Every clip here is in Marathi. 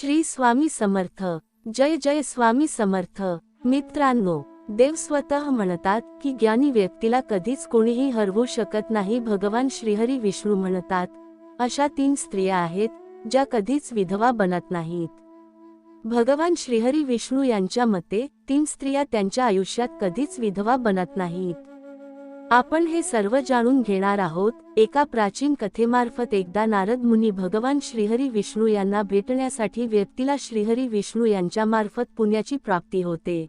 श्री स्वामी समर्थ. जय जय स्वामी समर्थ. मित्रांनो देव स्वतः म्हणतात की ज्ञानी व्यक्तीला कधीच कोणीही हरवू शकत नाही भगवान श्रीहरी विष्णू म्हणतात. अशा तीन स्त्रिया आहेत ज्या कधीच विधवा बनत नाहीत. भगवान श्रीहरी विष्णू यांच्या मते तीन स्त्रिया त्यांच्या आयुष्यात कधीच विधवा बनत नाहीत. आपण हे सर्व जाणून घेणार आहोत एका प्राचीन कथेमार्फत एकदा नारद मुनी भगवान श्रीहरी विष्णू यांना भेटण्यासाठी व्यक्तीला श्रीहरी विष्णू यांच्या मार्फत पुण्याची प्राप्ती होते.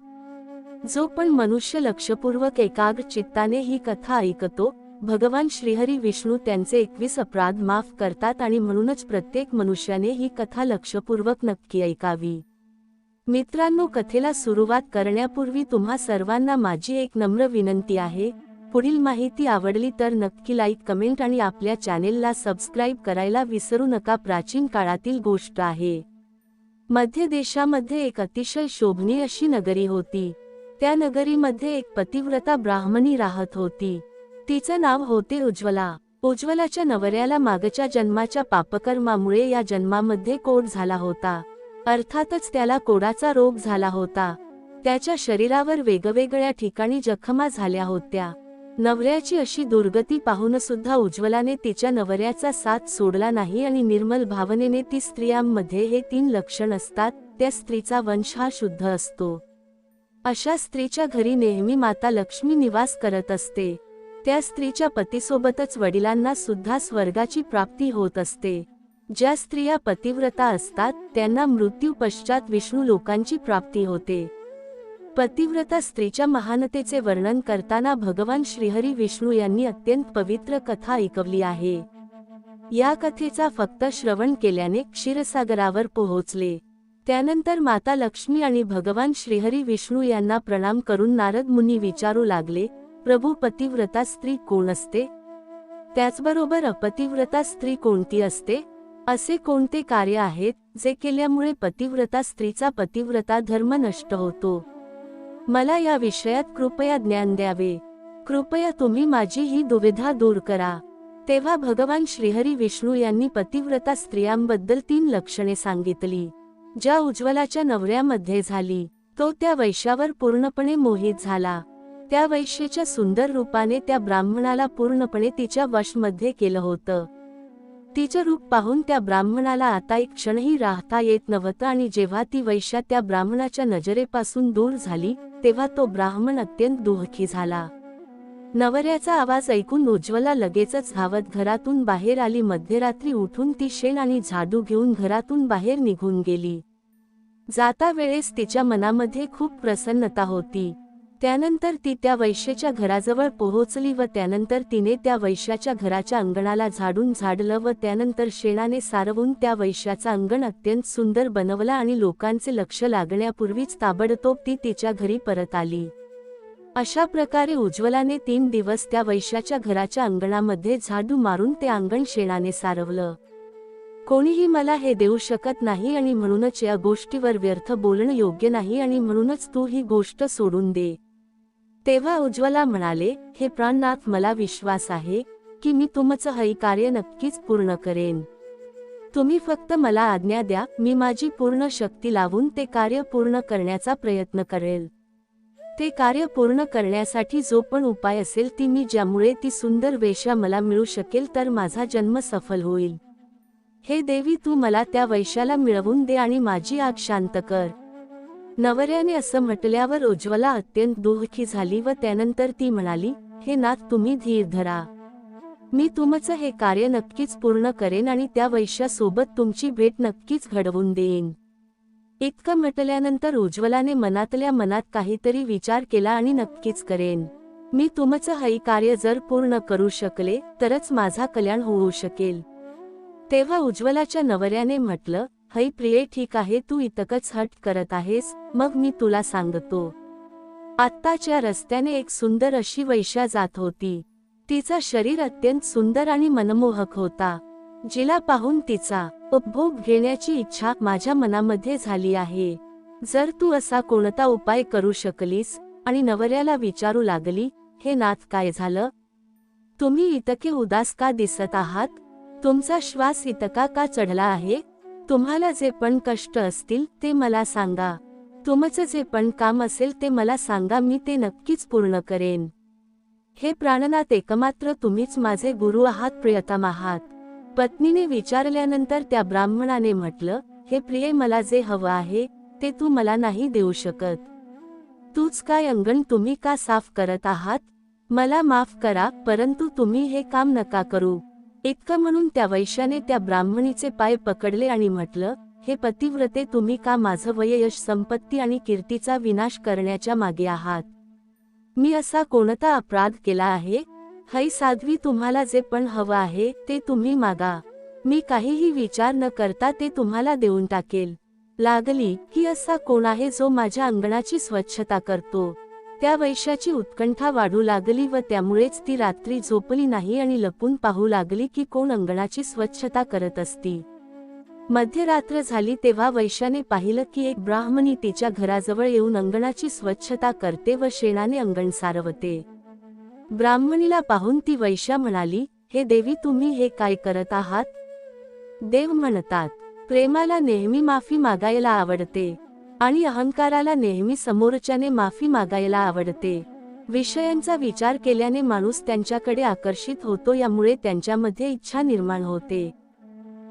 जो पण मनुष्य लक्षपूर्वक एकाग्र चित्ताने ही कथा ऐकतो भगवान श्रीहरी विष्णू त्यांचे एकवीस अपराध माफ करतात आणि म्हणूनच प्रत्येक मनुष्याने ही कथा लक्षपूर्वक नक्की ऐकावी. मित्रांनो कथेला सुरुवात करण्यापूर्वी तुम्हा सर्वांना माझी एक नम्र विनंती आहे पुढील माहिती आवडली तर नक्की लाईक कमेंट आणि आपल्या चॅनेलला सबस्क्राईब करायला विसरू नका. प्राचीन काळातील गोष्ट आहे. मध्य देशामध्ये एक अतिशय शोभनीय अशी नगरी होती. त्या नगरीमध्ये एक पतिव्रता ब्राह्मणी राहत होती. तिचं नाव होते उज्ज्वला. उज्ज्वलाच्या नवऱ्याला मागच्या जन्माच्या पापकर्मामुळे या जन्मामध्ये कोड झाला होता. अर्थातच त्याला कोडाचा रोग झाला होता. त्याच्या शरीरावर वेगवेगळ्या ठिकाणी जखमा झाल्या होत्या. नवऱ्याची अशी दुर्गती पाहून सुद्धा उज्ज्वलाने तिच्या नवऱ्याचा साथ सोडला नाही आणि निर्मल भावनेने ती स्त्रियांमध्ये हे तीन लक्षण असतात त्या स्त्रीचा वंश हा शुद्ध असतो. अशा स्त्रीच्या घरी नेहमी माता लक्ष्मी निवास करत असते. त्या स्त्रीच्या पतीसोबतच वडिलांना सुद्धा स्वर्गाची प्राप्ती होत असते. ज्या स्त्रिया पतिव्रता असतात त्यांना मृत्यू पश्चात विष्णू लोकांची प्राप्ती होते. पतिव्रता स्त्रीच्या महानतेचे वर्णन करताना भगवान श्रीहरी विष्णू यांनी अत्यंत पवित्र कथा ऐकवली आहे. या कथेचा फक्त श्रवण केल्याने क्षीरसागरावर पोहोचले. त्यानंतर माता लक्ष्मी आणि भगवान श्रीहरी विष्णू यांना प्रणाम करून नारद मुनी विचारू लागले प्रभू पतिव्रता स्त्री कोण असते? त्याचबरोबर अपतिव्रता स्त्री कोणती असते? असे कोणते कार्य आहेत जे केल्यामुळे पतिव्रता स्त्रीचा पतिव्रता धर्म नष्ट होतो? मला या विषयात कृपया ज्ञान द्यावे. कृपया तुम्ही माझी ही दुविधा दूर करा. तेव्हा भगवान श्रीहरी विष्णू यांनी पतिव्रता स्त्रियांबद्दल तीन लक्षणे सांगितली. ज्या उज्ज्वलाच्या नवऱ्यामध्ये झाली तो त्या वैश्यावर पूर्णपणे मोहित झाला. त्या वैश्येच्या सुंदर रूपाने त्या ब्राह्मणाला पूर्णपणे तिच्या वशमध्ये केलं होतं. तिचं रूप पाहून त्या ब्राह्मणाला आता एक क्षणही राहता येत नव्हतं आणि जेव्हा ती वैश्या त्या ब्राह्मणाच्या नजरेपासून दूर झाली तेव्हा तो ब्राह्मण अत्यंत दुःखी झाला. नवऱ्याचा आवाज ऐकून उज्ज्वला लगेचच धावत घरातून बाहेर आली. मध्यरात्री उठून ती शेण आणि झाडू घेऊन घरातून बाहेर निघून गेली. जाता वेळेस तिच्या मनामध्ये खूप प्रसन्नता होती. त्यानंतर ती त्या वैश्याच्या घराजवळ पोहोचली व त्यानंतर तिने त्या वैश्याच्या घराच्या अंगणाला झाडून झाडलं व त्यानंतर शेणाने सारवून त्या वैश्याचा अंगण अत्यंत सुंदर बनवला आणि लोकांचे लक्ष लागण्यापूर्वीच ताबडतोब ती तिच्या घरी परत आली. अशा प्रकारे उज्ज्वलाने तीन दिवस त्या वैश्याच्या घराच्या अंगणामध्ये झाडू मारून ते अंगण शेणाने सारवलं. कोणीही मला हे देऊ शकत नाही आणि म्हणूनच या गोष्टीवर व्यर्थ बोलणं योग्य नाही आणि म्हणूनच तू ही गोष्ट सोडून दे. तेव्हा उज्ज्वला म्हणाले हे प्राणनाथ मला विश्वास आहे की मी तुमचं हई कार्य नक्कीच पूर्ण करेन. तुम्ही फक्त मला आज्ञा द्या मी माझी पूर्ण शक्ती लावून ते कार्य पूर्ण करण्याचा प्रयत्न करेल. ते कार्य पूर्ण करण्यासाठी जो पण उपाय असेल ती मी ज्यामुळे ती सुंदर वेश्या मला मिळू शकेल तर माझा जन्म सफल होईल. हे देवी तू मला त्या वैशाला मिळवून दे आणि माझी आग शांत कर. नवऱ्याने असं म्हटल्यावर उज्ज्वला अत्यंत दुःखी झाली व त्यानंतर ती म्हणाली हे नाथ तुम्ही धीर धरा. मी तुमचं हे कार्य नक्कीच पूर्ण करेन आणि त्या वैश्यासोबत तुमची भेट नक्कीच घडवून देईन. इतकं म्हटल्यानंतर उज्ज्वलाने मनातल्या मनात काहीतरी विचार केला आणि नक्कीच करेन. मी तुमचं हई कार्य जर पूर्ण करू शकले तरच माझा कल्याण होऊ शकेल. तेव्हा उज्ज्वलाच्या नवऱ्याने म्हटलं हई प्रिये ठीक आहे तू इतकच हट करत आहेस मग मी तुला सांगतो. आत्ताच्या रस्त्याने एक सुंदर अशी वैश्या जात होती. तिचा शरीर अत्यंत सुंदर आणि मनमोहक होता. जिला पाहून तिचा उपभोग घेण्याची इच्छा माझ्या मनामध्ये झाली आहे. जर तू असा कोणता उपाय करू शकलीस आणि नवऱ्याला विचारू लागली हे नाथ काय झालं? तुम्ही इतके उदास का दिसत आहात? तुमचा श्वास इतका का चढला आहे? तुम्हाला जे पण कष्ट असतील ते मला सांगा. तुमचं जे पण काम असेल ते मला सांगा मी ते नक्कीच पूर्ण करेन. हे प्राणनाथ एकमात्र तुम्हीच माझे गुरु आहात प्रियतम आहात. पत्नीने विचारल्यानंतर त्या ब्राह्मणाने म्हटलं हे प्रिय मला जे हवं आहे ते तू मला नाही देऊ शकत. तूच काय अंगण तुम्ही का साफ करत आहात? मला माफ करा परंतु तुम्ही हे काम नका करू. इतकं म्हणून त्या वैश्याने त्या ब्राह्मणीचे पाय पकडले आणि म्हटलं हे पतिव्रते तुम्ही का माझं वययश संपत्ती आणि कीर्तीचा विनाश करण्याच्या मागे आहात? मी असा कोणता अपराध केला आहे? है साध्वी तुम्हाला जे पण हवं आहे ते तुम्ही मागा. मी काहीही विचार न करता ते तुम्हाला देऊन टाकेल. लागली की असा कोण आहे जो माझ्या अंगणाची स्वच्छता करतो? त्या वैश्याची उत्कंठा वाढू लागली व त्यामुळेच ती रात्री झोपली नाही आणि लपून पाहू लागली की कोण अंगणाची स्वच्छता करत असती मध्यरात्र झाली तेव्हा वैश्याने पाहिलं की एक ब्राह्मणी तिच्या घराजवळ येऊन अंगणाची स्वच्छता करते व शेणाने अंगण सारवते. ब्राह्मणीला पाहून ती वैश्या म्हणाली हे देवी तुम्ही हे काय करत आहात? देव म्हणतात प्रेमाला नेहमी माफी मागायला आवडते. आणि अहंकाराला नेहमी समोरच्याने माफी मागायला आवडते. विषयांचा विचार केल्याने माणूस त्यांच्याकडे आकर्षित होतो यामुळे त्यांच्यामध्ये इच्छा निर्माण होते.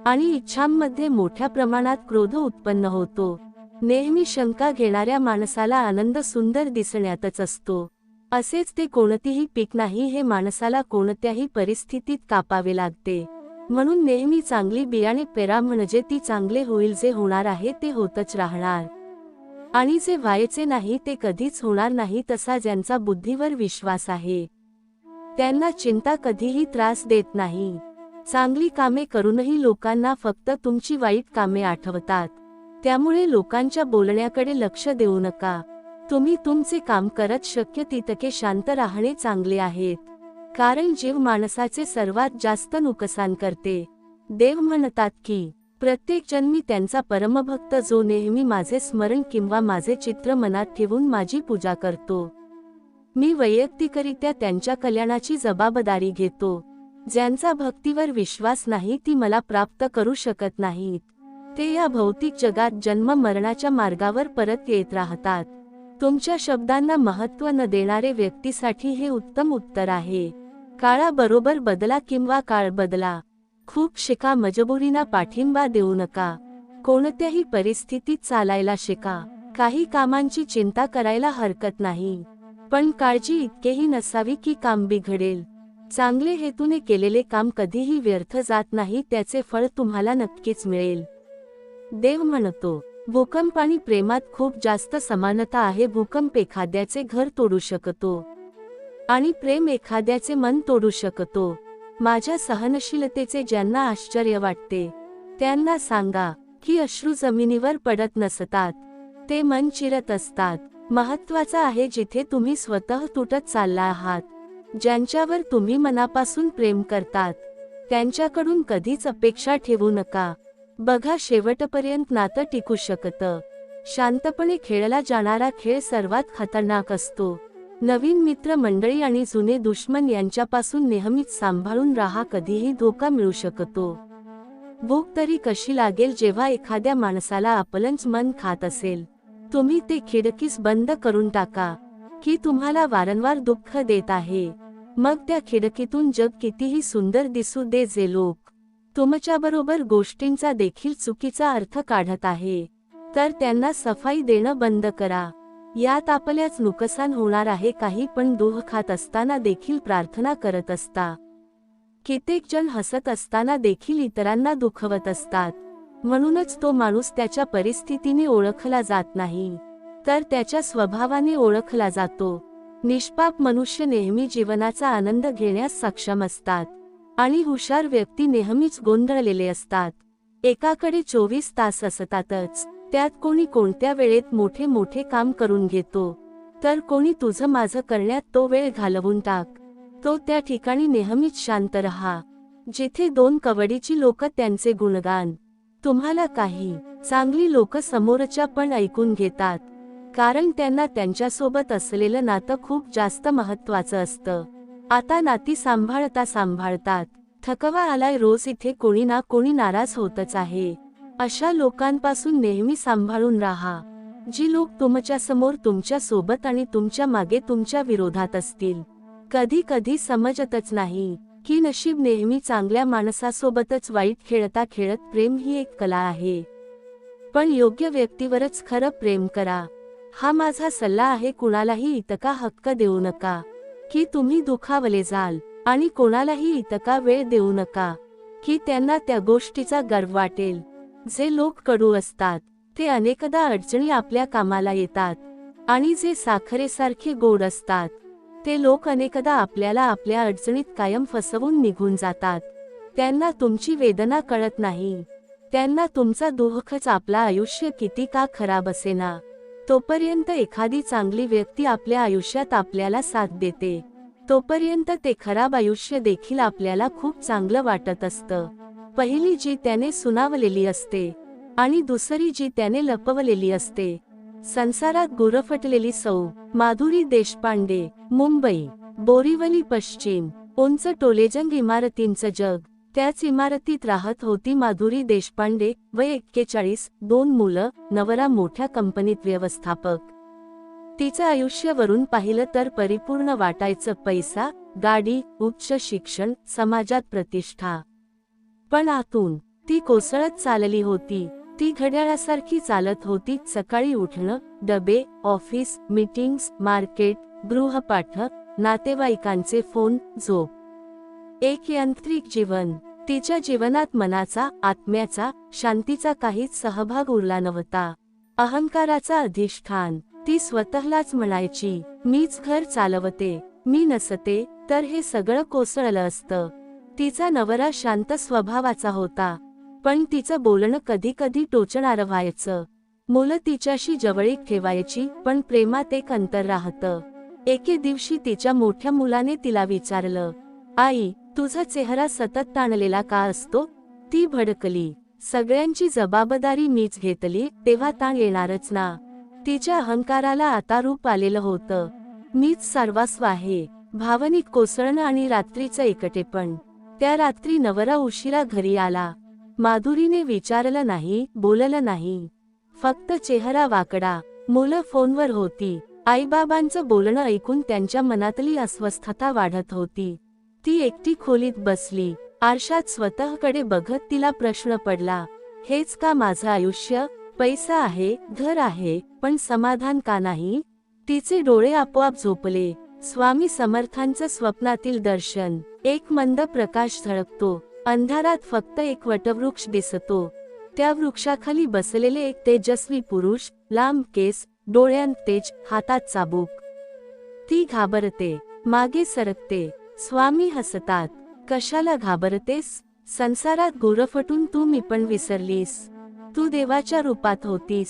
आणि इच्छांमध्ये मोठ्या प्रमाणात क्रोध उत्पन्न होतो. नेहमी शंका घेणाऱ्या माणसाला आनंद सुंदर दिसण्यातच असतो. असेच ते कोणतीही पीक नाही हे माणसाला कोणत्याही परिस्थितीत कापावे लागते. म्हणून नेहमी चांगली बियाणे पेरा म्हणजे ती चांगले होईल जे होणार आहे ते होतच राहणार. आणि जे व्हायचे नाही ते कधीच होणार नाही तसा ज्यांचा बुद्धीवर विश्वास आहे. त्यांना चिंता कधीही त्रास देत नाही. चांगली कामे करूनही लोकांना फक्त तुमची वाईट कामे आठवतात. त्यामुळे लोकांच्या बोलण्याकडे लक्ष देऊ नका. तुम्ही तुमचे काम करत शक्य तितके शांत राहणे चांगले आहेत. कारण जीव माणसाचे सर्वात जास्त नुकसान करते. देव म्हणतात की प्रत्येक जन्मी त्यांचा परमभक्त जो नेहमी माझे स्मरण किंवा माझे चित्र मनात ठेवून माझी पूजा करतो. मी वैयक्तिकरित्या त्यांच्या कल्याणाची जबाबदारी घेतो. ज्यांचा भक्तीवर विश्वास नाही ती मला प्राप्त करू शकत नाहीत. ते या भौतिक जगात जन्म मरणाच्या मार्गावर परत येत राहतात. तुमच्या शब्दांना महत्त्व न देणारे व्यक्तीसाठी हे उत्तम उत्तर आहे. काळाबरोबर बदला किंवा काळ बदला. खूप शिका मजबुरीना पाठिंबा देऊ नका. कोणत्याही परिस्थितीत चालायला शिका. काही कामांची चिंता करायला हरकत नाही. पण काळजी इतकेही नसावी की काम बिघडेल. चांगले हेतूने केलेले काम कधीही व्यर्थ जात नाही त्याचे फळ तुम्हाला नक्कीच मिळेल. देव म्हणतो भूकंप आणि प्रेमात खूप जास्त समानता आहे भूकंप एखाद्याचे घर तोडू शकतो. आणि प्रेम एखाद्याचे मन तोडू शकतो. माझ्या सहनशीलतेचे ज्यांना आश्चर्य वाटते त्यांना सांगा की अश्रू जमिनीवर पडत नसतात. ते मन चिरत असतात. महत्वाचं आहे जिथे तुम्ही स्वतः तुटत चालला आहात. ज्यांच्यावर तुम्ही मनापासून प्रेम करतात त्यांच्याकडून कधीच अपेक्षा ठेवू नका. बघा शेवटपर्यंत नातं टिकू शकतं. शांतपणे खेळला जाणारा खेळ सर्वात खतरनाक असतो. नवीन मित्र मंडळी आणि जुने दुश्मन यांच्यापासून नेहमीच सांभाळून राहा कधीही धोका मिळू शकतो. भूक तरी कशी लागेल जेव्हा एखाद्या माणसाला आपलंच मन खात असेल? तुम्ही ते खिडकीस बंद करून टाका की तुम्हाला वारंवार दुःख देत आहे. मग त्या खिडकीतून जग कितीही सुंदर दिसू दे जे लोक तुमच्याबरोबर गोष्टींचा देखील चुकीचा अर्थ काढत आहे. तर त्यांना सफाई देणं बंद करा. यात आपल्याच नुकसान होणार आहे काही पण दोह खात असताना देखील प्रार्थना करत असता. कित्येक जण हसत असताना देखील इतरांना दुखवत असतात. म्हणूनच तो माणूस त्याच्या परिस्थितीने ओळखला जात नाही. तर त्याच्या स्वभावाने ओळखला जातो. निष्पाप मनुष्य नेहमी जीवनाचा आनंद घेण्यास सक्षम असतात. आणि हुशार व्यक्ती नेहमीच गोंधळलेले असतात. एकाकडे चोवीस तास असतातच. त्यात कोणी कोणत्या वेळेत मोठे मोठे काम करून घेतो तर कोणी तुझं माझं करण्यात तो वेळ घालवून टाक. तो त्या ठिकाणी नेहमीच शांत रहा. जेथे दोन कवडीची लोक त्यांचे गुणगान. तुम्हाला काही चांगली लोक समोरच्या पण ऐकून घेतात. कारण त्यांना त्यांच्यासोबत असलेलं नातं खूप जास्त महत्वाचं असतं. आता नाती सांभाळता सांभाळतात. थकवा आलाय रोज इथे कोणी ना कोणी नाराज होतच आहे. अशा लोकांपासून नेहमी सांभाळून राहा. जी लोक तुमच्यासमोर तुमच्यासोबत आणि तुमच्या मागे तुमच्या विरोधात असतील. कधी कधी समजतच नाही की नशीब नेहमी चांगल्या माणसासोबतच वाईट खेळता खेळत प्रेम ही एक कला आहे. पण योग्य व्यक्तीवरच खरं प्रेम करा. हा माझा सल्ला आहे कुणालाही इतका हक्क देऊ नका. की तुम्ही दुखावले जाल आणि कोणालाही इतका वेळ देऊ नका. की त्यांना त्या गोष्टीचा गर्व वाटेल. जे लोक कडू असतात ते अनेकदा अडचणी आपल्या कामाला येतात. आणि जे साखरेसारखे गोड असतात ते लोक अनेकदा आपल्याला आपल्या अडचणीत कायम फसवून निघून जातात. त्यांना तुमची वेदना कळत नाही. त्यांना तुमचा दुःखच आपला आयुष्य किती का खराब असेना. तोपर्यंत एखादी चांगली व्यक्ती आपल्या आयुष्यात आपल्याला साथ देते. तोपर्यंत ते खराब आयुष्य देखील आपल्याला खूप चांगलं वाटत असतं. पहिली जी त्याने सुनावलेली असते आणि दुसरी जी त्याने लपवलेली असते. संसारात गुरफटलेली सौ माधुरी देशपांडे मुंबई बोरीवली पश्चिम उंच टोलेजंग इमारतींचं जग. त्याच इमारतीत राहत होती माधुरी देशपांडे वय एक्केचाळीस दोन मुलं नवरा मोठ्या कंपनीत व्यवस्थापक. तिचं आयुष्यावरून पाहिलं तर परिपूर्ण वाटायचं पैसा गाडी उच्च शिक्षण समाजात प्रतिष्ठा. पण आतून ती कोसळत चालली होती. ती घड्याळासारखी चालत होती. सकाळी उठणं डबे ऑफिस मीटिंग्स मार्केट गृहपाठ नातेवाईकांचे फोन झोप. एक यांत्रिक जीवन. तिच्या जीवनात मनाचा आत्म्याचा शांतीचा काहीच सहभाग उरला नव्हता. अहंकाराचा अधिष्ठान. ती स्वतःलाच म्हणायची मीच घर चालवते. मी नसते तर हे सगळं कोसळलं असतं. तिचा नवरा शांत स्वभावाचा होता पण तिचं बोलणं कधी कधी टोचणारं व्हायचं मुलं तिच्याशी जवळीक ठेवायची पण प्रेमात एक अंतर राहतं. एके दिवशी तिच्या मोठ्या मुलाने तिला विचारलं आई तुझा चेहरा सतत ताणलेला का असतो? ती भडकली. सगळ्यांची जबाबदारी मीच घेतली तेव्हा ताण येणारच ना. तिच्या अहंकाराला आता रूप आलेलं होतं. मीच सर्वास्व आहे. भावनिक कोसळणं आणि रात्रीचं एकटेपण. त्या रात्री नवरा उशिरा घरी आला. माधुरीने विचारलं नाही बोललं नाही. फक्त चेहरा वाकडा. मुलं फोनवर होती. आईबाबांचं बोलणं ऐकून त्यांच्या मनातली अस्वस्थता वाढत होती. ती एकटी खोलीत बसली. आरशात स्वतःकडे बघत तिला प्रश्न पडला. हेच का माझं आयुष्य? पैसा आहे घर आहे पण समाधान का नाही? तिचे डोळे आपोआप झोपले. स्वामी समर्थांचं स्वप्नातील दर्शन. एक मंद प्रकाश झळकतो. अंधारात फक्त एक वटवृक्ष दिसतो. त्या वृक्षाखाली बसलेले एक तेजस्वी पुरुष लांब केस डोळ्यांत तेज हातात चाबूक. ती घाबरते. मागे सरकते. स्वामी हसतात. कशाला घाबरतेस? संसारात गोरफटून तू मी पण विसरलीस. तू देवाच्या रूपात होतीस.